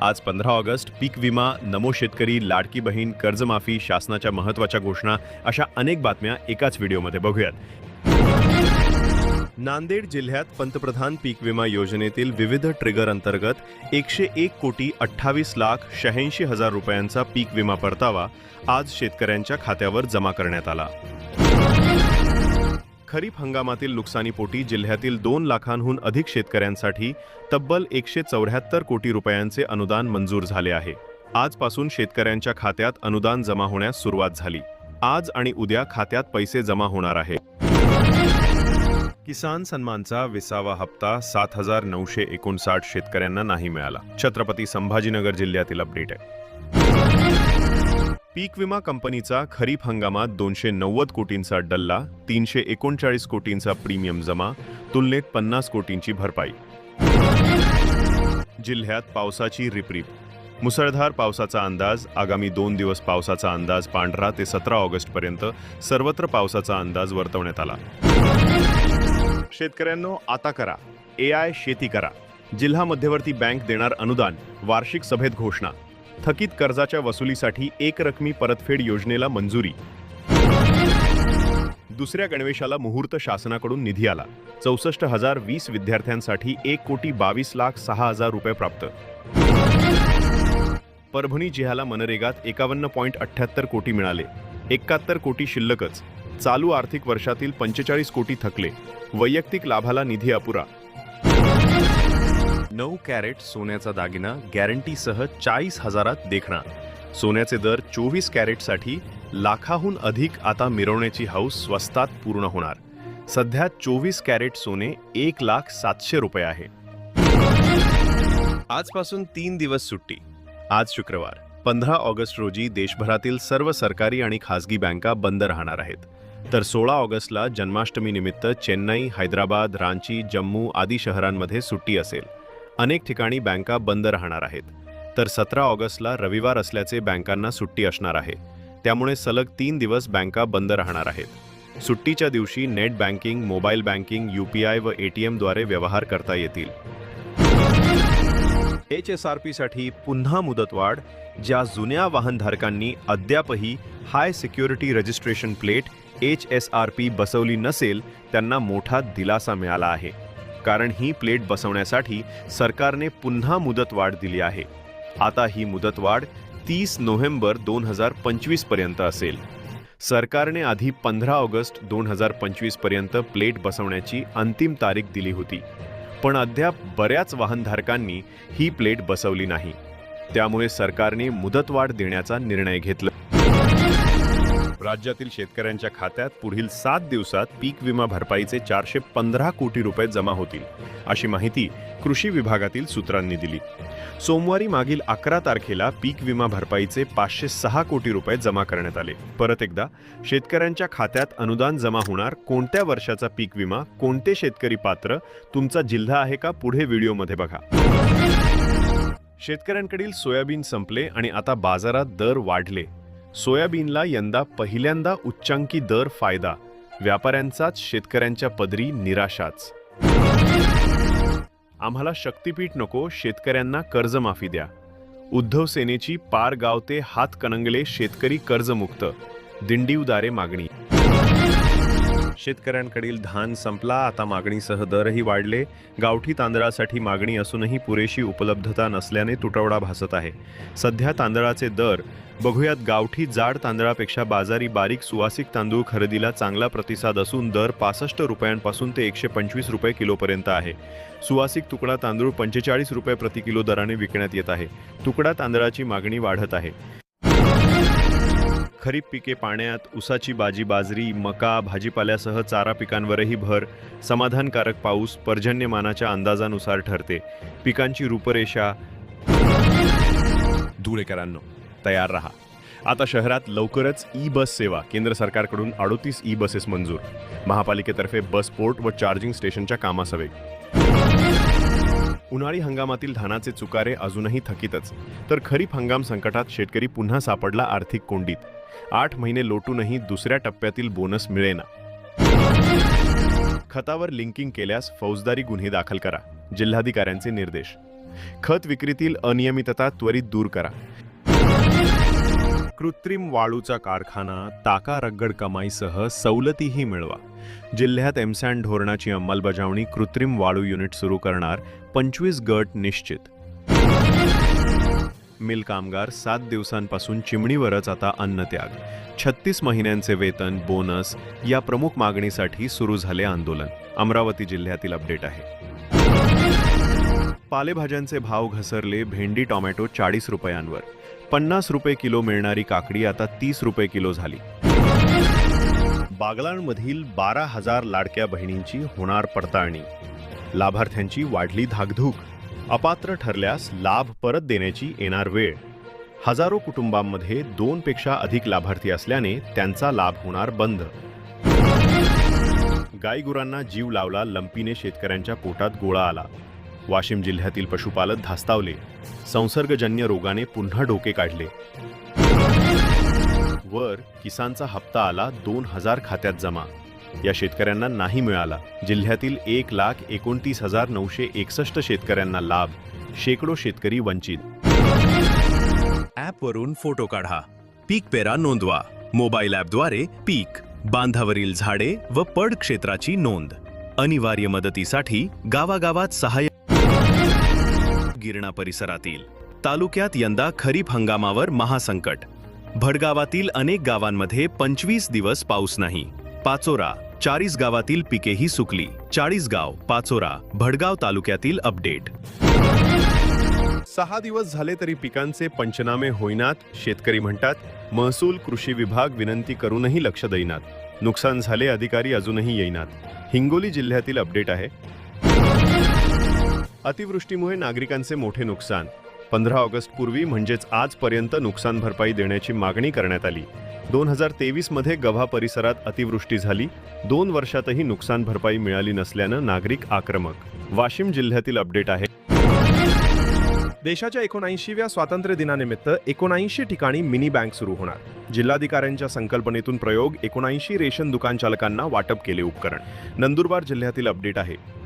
आज पंधरा ऑगस्ट पीक विमा नमो शेतकरी लाडकी बहीण कर्जमाफी शासनाच्या महत्त्वाच्या घोषणा अशा अनेक बातम्या एकाच व्हिडिओमध्ये बघूयात. नांदेड जिल्ह्यात पंतप्रधान पीक विमा योजनेतील विविध ट्रिगर अंतर्गत एकशे एक कोटी अठ्ठावीस लाख शहाऐंशी हजार रुपयांचा पीक विमा परतावा आज शेतकऱ्यांच्या खात्यावर जमा करण्यात आला. खरीप हंगामातील नुकसानीपोटी जिल्ह्यातील दोन लाखांहून अधिक शेतकऱ्यांसाठी तब्बल एकशे चौऱ्याहत्तर कोटी रुपयांचे अनुदान मंजूर झाले आहे. आजपासून शेतकऱ्यांच्या खात्यात अनुदान जमा होण्यास सुरुवात झाली. आज आणि उद्या खात्यात पैसे जमा होणार आहे किसान सन्मानचा विसावा हप्ता सात हजार नऊशे एकोणसाठ शेतकऱ्यांना नाही मिळाला. छत्रपती संभाजीनगर जिल्ह्यातील अपडेट आहे. पीक विमा कंपनीचा खरीप हंगामात दोनशे नव्वद कोटींचा डल्ला तीनशे एकोणचाळीस कोटींचा प्रीमियम जमा तुलनेत पन्नास कोटींची भरपाई. जिल्ह्यात पावसाची रिपरिप. मुसळधार पावसाचा अंदाज आगामी दोन दिवस पावसाचा अंदाज पांढरा ते सतरा ऑगस्ट पर्यंत सर्वत्र पावसाचा अंदाज वर्तवण्यात आला. शेतकऱ्यांनो आता करा. ए आय शेती करा. जिल्हा मध्यवर्ती बँक देणार अनुदान वार्षिक सभेत घोषणा. थकीत कर्जाच्या वसुलीसाठी एक रकमी परतफेड योजनेला मंजुरी. दुसऱ्या गणवेशाला मुहूर्त शासनाकडून निधी आला. चौसष्ट हजार वीस विद्यार्थ्यांसाठी एक कोटी बावीस लाख सहा हजार रुपये प्राप्त. परभणी जिल्ह्याला मनरेगात एकावन्न पॉईंट अठ्ठ्याहत्तर कोटी मिळाले. एकाहत्तर कोटी शिल्लकच. चालू आर्थिक वर्षातील पंचेचाळीस कोटी थकले. वैयक्तिक लाभाला निधी अपुरा. नऊ कॅरेट सोन्याचा दागिना गॅरंटीसह चाळीस हजारात देखणार सोन्याचे दर चोवीस कॅरेटसाठी लाखाहून अधिक आता मिरवण्याची हौस स्वस्तात पूर्ण होणार. सध्या चोवीस कॅरेट सोने एक लाख सातशे रुपये आहे. आजपासून तीन दिवस सुट्टी. आज शुक्रवार. पंधरा ऑगस्ट रोजी देशभरातील सर्व सरकारी आणि खासगी बँका बंद राहणार आहेत. तर सोळा ऑगस्टला जन्माष्टमीनिमित्त चेन्नई हैदराबाद रांची जम्मू आदी शहरांमध्ये सुट्टी असेल. अनेक ठिकाणी बँका बंद राहणार आहेत. तर सतरा ऑगस्टला रविवार असल्याचे बँकांना सुट्टी असणार आहे. त्यामुळे सलग तीन दिवस बँका बंद राहणार आहेत. सुट्टीच्या दिवशी net banking mobile banking U P I व ए टी एमद्वारे व्यवहार करता येतील. एच एस आर पीसाठी पुन्हा मुदतवाढ ज्या जुन्या वाहनधारकांनी अद्यापही high security registration plate H S R P बसवली नसेल त्यांना मोठा दिलासा मिळाला आहे. कारण ही प्लेट बसवण्यासाठी सरकारने पुन्हा मुदतवाढ दिली आहे. आता ही मुदतवाढ तीस नोव्हेंबर दोन हजार पंचवीसपर्यंत असेल. सरकारने आधी पंधरा ऑगस्ट दोन हजार पंचवीसपर्यंत प्लेट बसवण्याची अंतिम तारीख दिली होती. पण अद्याप बऱ्याच वाहनधारकांनी ही प्लेट बसवली नाही. त्यामुळे सरकारने मुदतवाढ देण्याचा निर्णय घेतला. राज्यातील शेतकऱ्यांच्या खात्यात पुढील सात दिवसात पीक विमा भरपाईचे चारशे पंधरा कोटी रुपये जमा होतील अशी माहिती कृषी विभागातील सूत्रांनी दिली. सोमवारी मागील अकरा तारखेला पीक विमा भरपाईचे पाचशे सहा कोटी रुपये जमा करण्यात आले. परत एकदा शेतकऱ्यांच्या खात्यात अनुदान जमा होणार कोणत्या वर्षाचा पीक विमा कोणते शेतकरी पात्र तुमचा जिल्हा आहे का पुढे व्हिडिओमध्ये बघा. शेतकऱ्यांकडील सोयाबीन संपले आणि आता बाजारात दर वाढले. सोयाबीनला यंदा पहिल्यांदा उच्चांकी दर फायदा व्यापाऱ्यांचाच शेतकऱ्यांच्या पदरी निराशाच. आम्हाला शक्तीपीठ नको शेतकऱ्यांना कर्जमाफी द्या. उद्धव सेनेची पार गावते हात कणंगले शेतकरी कर्जमुक्त दिंडीवदारे मागणी. शेतकऱ्यांकडील धान संपला आता मागणीसह दरही वाढले. गावठी तांदळासाठी मागणी असूनही पुरेशी उपलब्धता नसल्याने तुटवडा भासत आहे. सध्या तांदळाचे दर बघूयात गावठी जाड तांदळापेक्षा बाजारी बारीक सुवासिक तांदूळ खरेदीला चांगला प्रतिसाद असून दर पासष्ट रुपयांपासून ते एकशे पंचवीस रुपये किलोपर्यंत आहे. सुवासिक तुकडा तांदूळ पंचेचाळीस रुपये प्रति किलो दराने विकण्यात येत आहे. तुकडा तांदळाची मागणी वाढत आहे. खरीप पिके पाण्यात उसाची बाजी बाजरी मका भाजीपाल्यासह चारा पिकांवरही भर समाधानकारक पाऊस पर्जन्यमानाच्या अंदाजानुसार ठरते. पिकांची रूपरेषा धुळेकरांनो तयार रहा. आता शहरात लवकरच ई बस सेवा. केंद्र सरकारकडून अडोतीस ई बसेस मंजूर. महापालिकेतर्फे बस पोर्ट व चार्जिंग स्टेशनच्या कामासवे उन्हाळी हंगामातील धानाचे चुकारे अजूनही थकीतच. तर खरीप हंगाम संकटात शेतकरी पुन्हा सापडला आर्थिक कोंडीत. आठ महिने लोटूनही दुसऱ्या टप्प्यातील बोनस मिळेना. खतावर लिंकिंग केल्यास फौजदारी गुन्हे दाखल करा जिल्हाधिकाऱ्यांचे निर्देश. खत विक्रीतील अनियमितता त्वरित दूर करा. कृत्रिम वाळूचा कारखाना ताका रगड कमाईसह सवलतीही मिळवा. जिल्ह्यात एमसँड धोरणाची अंमलबजावणी कृत्रिम वाळू युनिट सुरू करणार पंचवीस गट निश्चित. मिल कामगार सात दिवसांपासून चिमणीवरच आता अन्नत्याग. छत्तीस महिन्यांचे वेतन बोनस या प्रमुख मागणीसाठी सुरू झाले आंदोलन. अमरावती जिल्ह्यातील अपडेट आहे. पालेभाज्यांचे भाव घसरले भेंडी टोमॅटो चाळीस रुपयांवर. पन्नास रुपये किलो मिळणारी काकडी आता तीस रुपये किलो झाली. बागलाणमधील बारा हजार लाडक्या बहिणींची होणार पडताळणी. लाभार्थ्यांची वाढली धाकधूक. अपात्र ठरल्यास लाभ परत देण्याची येणार वेळ. हजारो कुटुंबांमध्ये दोनपेक्षा अधिक लाभार्थी असल्याने त्यांचा लाभ होणार बंद. गायगुरांना जीव लावला लंपीने शेतकऱ्यांच्या पोटात गोळा आला. वाशिम जिल्ह्यातील पशुपालक धास्तावले. संसर्गजन्य रोगाने पुन्हा डोके काढले. वर किसानचा हप्ता आला दोन हजार खात्यात जमा. या शेतकऱ्यांना नाही मिळाला. जिल्ह्यातील एक लाख एकोणतीस हजार नऊशे एकसष्ट शेतकऱ्यांना लाभ. शेकडो शेतकरी वंचित. ॲपवरून फोटो काढा. पीक पेरा नोंदवा. मोबाईल ॲपद्वारे पीक बांधावरील झाडे व पड क्षेत्राची नोंद. अनिवार्य मदतीसाठी गावागावात सहाय्य गिरणा परिसरातील तालुक्यात यंदा खरीप हंगामावर महासंकट. भडगावातील अनेक गावांमध्ये पंचवीस दिवस पाऊस नाही. पाचोरा चाळीस गावातील पिकेही सुकली. चाळीस गाव पाचोरा भडगाव तालुक्यातील अपडेट. सहा दिवस झाले तरी पिकांचे पंचनामे होईनात शेतकरी म्हणतात महसूल कृषी विभाग विनंती करूनही लक्ष देईनात. नुकसान झाले अधिकारी अजूनही येईनात. हिंगोली जिल्ह्यातील अपडेट आहे. अतिवृष्टीमुळे नागरिकांचे मोठे नुकसान. पंधरा ऑगस्ट पूर्वी म्हणजेच आजपर्यंत नुकसान भरपाई देण्याची मागणी करण्यात आली. दोन हजार तेवीसमध्ये गव्हा परिसरात अतिवृष्टी झाली. दोन वर्षातही नुकसान भरपाई मिळाली नसल्यानं नागरिक आक्रमक. वाशिम जिल्ह्यातील अपडेट आहे. देशाच्या एकोणऐंशीव्या स्वातंत्र्य दिनानिमित्त एकोणऐंशी ठिकाणी मिनी बँक सुरू होणार. जिल्हाधिकाऱ्यांच्या संकल्पनेतून प्रयोग एकोणऐंशी रेशन दुकान चालकांना वाटप केले उपकरण. नंदुरबार जिल्ह्यातील अपडेट आहे.